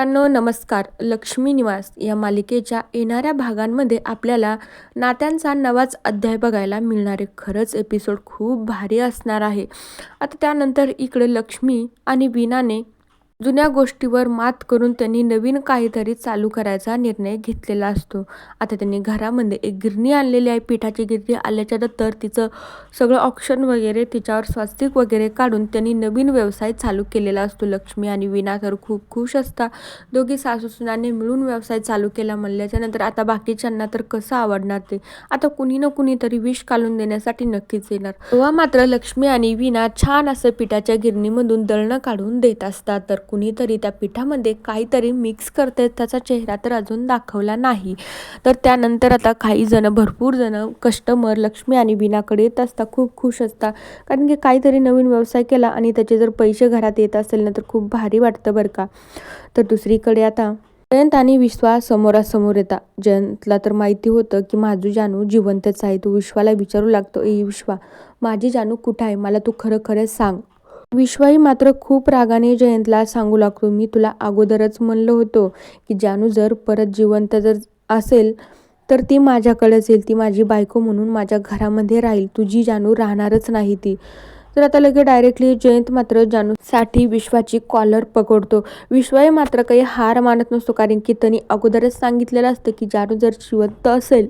मित्रांनो नमस्कार. लक्ष्मी निवास या मालिकेच्या येणाऱ्या भागांमध्ये आपल्याला नात्यांचा नवाच अध्याय बघायला मिळणारे खरंच एपिसोड खूप भारी असणार आहे. आता त्यानंतर इकडे लक्ष्मी आणि वीणाने जुन्या गोष्टीवर मात करून त्यांनी नवीन काहीतरी चालू करायचा निर्णय घेतलेला असतो. आता त्यांनी घरामध्ये एक गिरणी आणलेली आहे. पिठाची गिरणी आल्याच्यानंतर तिचं सगळं ऑप्शन वगैरे तिच्यावर स्वास्तिक वगैरे काढून त्यांनी नवीन व्यवसाय चालू केलेला असतो. लक्ष्मी आणि विना तर खूप खुश असता दोघी सासूसुनाने मिळून व्यवसाय चालू केला म्हणल्याच्या नंतर आता बाकीच्यांना तर कसं आवडणार ते? आता कुणी ना कुणीतरी विष घालून देण्यासाठी नक्कीच येणार. तेव्हा मात्र लक्ष्मी आणि विना छान असं पिठाच्या गिरणीमधून दळणं काढून देत असतात. तर कुणीतरी त्या पिठामध्ये काहीतरी मिक्स करते त्याचा चेहरा तर अजून दाखवला नाही. तर त्यानंतर आता काही जण भरपूर जण कस्टमर लक्ष्मी आणि बिनाकडे येत असता खूप खुश असतात. कारण की काहीतरी नवीन व्यवसाय केला आणि त्याचे जर पैसे घरात येत असेल ना तर खूप भारी वाटतं बरं का. तर दुसरीकडे आता जयंत आणि विश्वा समोरासमोर येतात. जयंतला तर माहिती होतं की माझू जानू जिवंतच आहे. तो विश्वाला विचारू लागतो ए विश्वा माझी जानू कुठं आहे? मला तू खरं खरं सांग. विश्वाई मात्र खूप रागाने जयंतला सांगू लागतो. मी तुला अगोदरच म्हणलं होतं की जानू जर परत जिवंत जर असेल तर ती माझ्याकडे येईल. ती माझी बायको म्हणून माझ्या घरामध्ये राहील. तुझी जानू राहणारच नाही ती. तर आता लगेच डायरेक्टली जयंत मात्र जानूसाठी विश्वाची कॉलर पकडतो. विश्वाही मात्र काही हार मानत नसतो कारण की त्यांनी अगोदरच सांगितलेलं असतं की जानू जर जिवंत असेल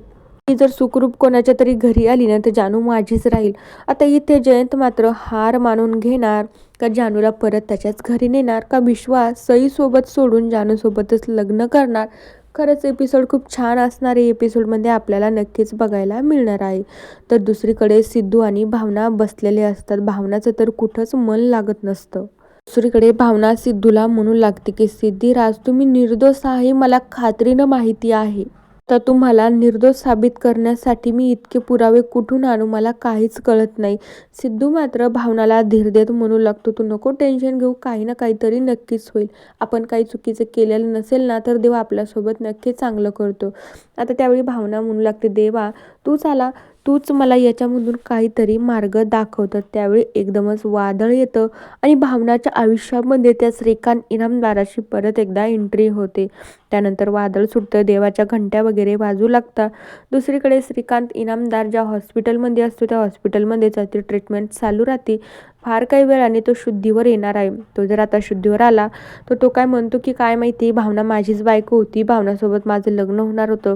ती जर सुखरूप कोणाच्या तरी घरी आली ना तर जानू माझीच राहील. आता इथे जयंत मात्र हार मानून घेणार का जानूला परत त्याच्याच घरी नेणार का विश्वास सईसोबत सोडून जानूसोबतच लग्न करणार? खरंच एपिसोड खूप छान असणार आहे एपिसोडमध्ये आपल्याला नक्कीच बघायला मिळणार आहे. तर दुसरीकडे सिद्धू आणि भावना बसलेले असतात. भावनाचं तर कुठंच मन लागत नसतं. दुसरीकडे भावना सिद्धूला म्हणू लागते की सिद्धिराज तुम्ही निर्दोष आहे मला खात्रीनं माहिती आहे. तर तुम्हाला निर्दोष साबित करण्यासाठी मी इतके पुरावे कुठून आणू मला काहीच कळत नाही. सिद्धू मात्र भावनाला धीर देत म्हणू लागतो तू नको टेन्शन घेऊ काही ना काहीतरी नक्कीच होईल. आपण काही चुकीचं केलेलं नसेल ना तर देवा आपल्यासोबत नक्की चांगलं करतो. आता त्यावेळी भावना म्हणू लागते देवा तूच आला तूच मला याच्यामधून काहीतरी मार्ग दाखवतं. त्यावेळी एकदमच वादळ येतं आणि भावनाच्या आयुष्यामध्ये त्या श्रीकांत इनामदाराशी परत एकदा एंट्री होते. त्यानंतर वादळ सुटतं देवाच्या घंट्या वगैरे वाजू लागतात. दुसरीकडे श्रीकांत इनामदार ज्या हॉस्पिटलमध्ये असतो त्या हॉस्पिटलमध्ये त्याची ट्रीटमेंट चालू राहते. फार काही वेळाने तो शुद्धीवर येणार आहे. तो जर आता शुद्धीवर आला तर तो काय म्हणतो की काय माहिती भावना माझीच बायको होती. भावनासोबत माझं लग्न होणार होतं.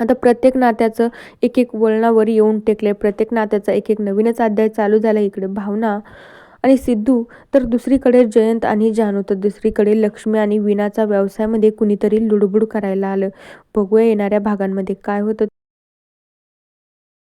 आता प्रत्येक नात्याचं एक एक वळणावर येऊन टेकले प्रत्येक नात्याचा एक एक नवीनच अध्याय चालू झाला इकडे भावना आणि सिद्धू. तर दुसरीकडे जयंत आणि जानू. तर दुसरीकडे लक्ष्मी आणि विनाचा व्यवसायामध्ये कुणीतरी लुडबुड करायला आलं. बघूया येणाऱ्या भागांमध्ये काय होतं.